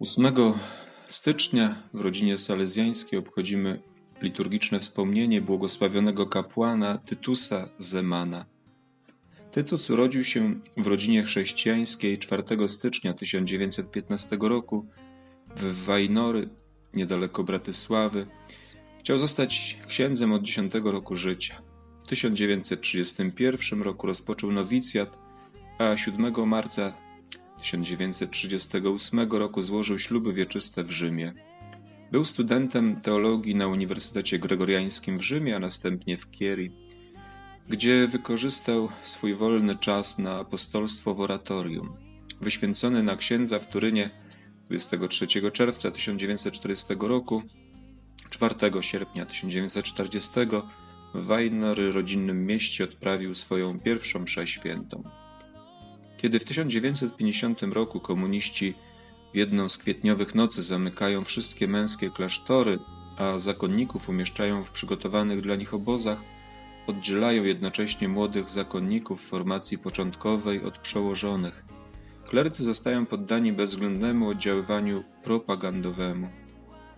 8 stycznia w rodzinie salezjańskiej obchodzimy liturgiczne wspomnienie błogosławionego kapłana Tytusa Zemana. Tytus urodził się w rodzinie chrześcijańskiej 4 stycznia 1915 roku w Wajnory, niedaleko Bratysławy. Chciał zostać księdzem od 10 roku życia. W 1931 roku rozpoczął nowicjat, a 7 marca 1938 roku złożył śluby wieczyste w Rzymie. Był studentem teologii na Uniwersytecie Gregoriańskim w Rzymie, a następnie w Chieri, gdzie wykorzystał swój wolny czas na apostolstwo w oratorium. Wyświęcony na księdza w Turynie 23 czerwca 1940 roku, 4 sierpnia 1940 w Wajnory, rodzinnym mieście, odprawił swoją pierwszą mszę świętą. Kiedy w 1950 roku komuniści w jedną z kwietniowych nocy zamykają wszystkie męskie klasztory, a zakonników umieszczają w przygotowanych dla nich obozach, oddzielają jednocześnie młodych zakonników formacji początkowej od przełożonych. Klercy zostają poddani bezwzględnemu oddziaływaniu propagandowemu.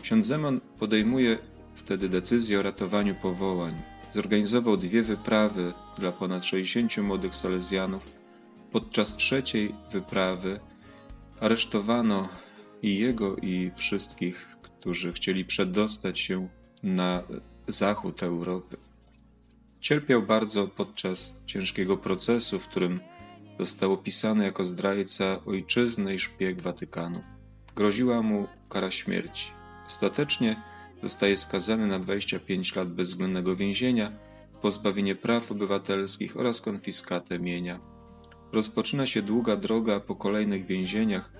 Ksiądz Zeman podejmuje wtedy decyzję o ratowaniu powołań. Zorganizował dwie wyprawy dla ponad 60 młodych salezjanów. Podczas trzeciej wyprawy aresztowano i jego, i wszystkich, którzy chcieli przedostać się na zachód Europy. Cierpiał bardzo podczas ciężkiego procesu, w którym został opisany jako zdrajca ojczyzny i szpieg Watykanu. Groziła mu kara śmierci. Ostatecznie zostaje skazany na 25 lat bezwzględnego więzienia, pozbawienie praw obywatelskich oraz konfiskatę mienia. Rozpoczyna się długa droga po kolejnych więzieniach.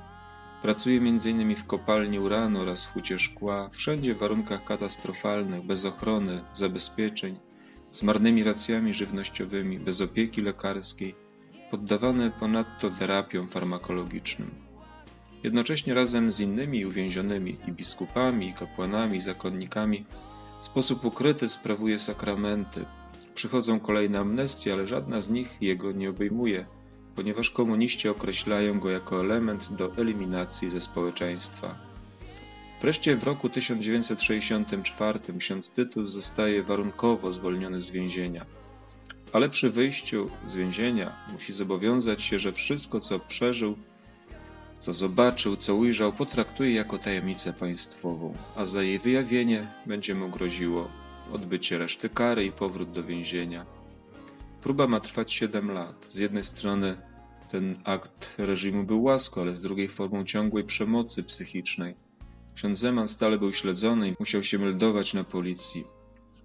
Pracuje m.in. w kopalni uranu oraz hucie szkła, wszędzie w warunkach katastrofalnych, bez ochrony, zabezpieczeń, z marnymi racjami żywnościowymi, bez opieki lekarskiej, poddawany ponadto terapiom farmakologicznym. Jednocześnie razem z innymi uwięzionymi i biskupami, i kapłanami, i zakonnikami w sposób ukryty sprawuje sakramenty. Przychodzą kolejne amnestie, ale żadna z nich jego nie obejmuje, ponieważ komuniści określają go jako element do eliminacji ze społeczeństwa. Wreszcie w roku 1964 ksiądz Tytus zostaje warunkowo zwolniony z więzienia. Ale przy wyjściu z więzienia musi zobowiązać się, że wszystko, co przeżył, co zobaczył, co ujrzał, potraktuje jako tajemnicę państwową, a za jej wyjawienie będzie mu groziło odbycie reszty kary i powrót do więzienia. Próba ma trwać 7 lat. Z jednej strony ten akt reżimu był łaską, ale z drugiej formą ciągłej przemocy psychicznej. Ksiądz Zeman stale był śledzony i musiał się meldować na policji.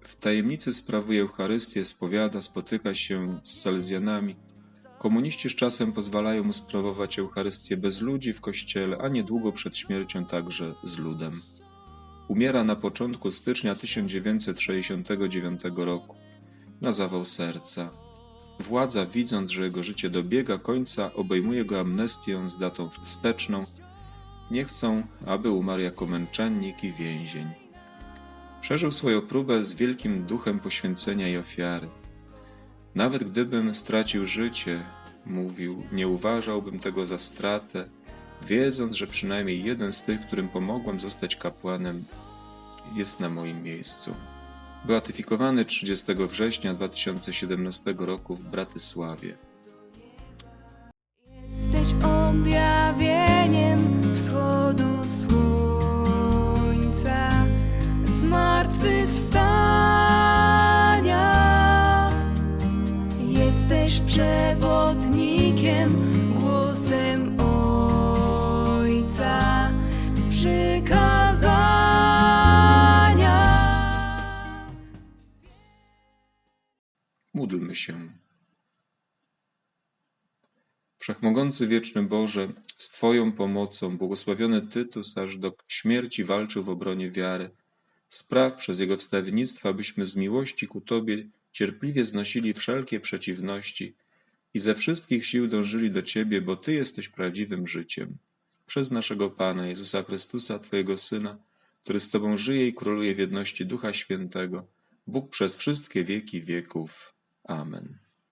W tajemnicy sprawuje Eucharystię, spowiada, spotyka się z salezjanami. Komuniści z czasem pozwalają mu sprawować Eucharystię bez ludzi w kościele, a niedługo przed śmiercią także z ludem. Umiera na początku stycznia 1969 roku na zawał serca. Władza, widząc, że jego życie dobiega końca, obejmuje go amnestią z datą wsteczną. Nie chcą, aby umarł jako męczennik i więzień. Przeżył swoją próbę z wielkim duchem poświęcenia i ofiary. Nawet gdybym stracił życie, mówił, nie uważałbym tego za stratę, wiedząc, że przynajmniej jeden z tych, którym pomogłem zostać kapłanem, jest na moim miejscu. Beatyfikowany 30 września 2017 roku w Bratysławie. Jesteś objawieniem wschodu słońca, zmartwychwstania. Jesteś przewodnikiem, się. Wszechmogący wieczny Boże, z Twoją pomocą błogosławiony Tytus aż do śmierci walczył w obronie wiary. Spraw przez jego wstawiennictwo, abyśmy z miłości ku Tobie cierpliwie znosili wszelkie przeciwności i ze wszystkich sił dążyli do Ciebie, bo Ty jesteś prawdziwym życiem. Przez naszego Pana Jezusa Chrystusa, Twojego Syna, który z Tobą żyje i króluje w jedności Ducha Świętego, Bóg przez wszystkie wieki wieków. Amen.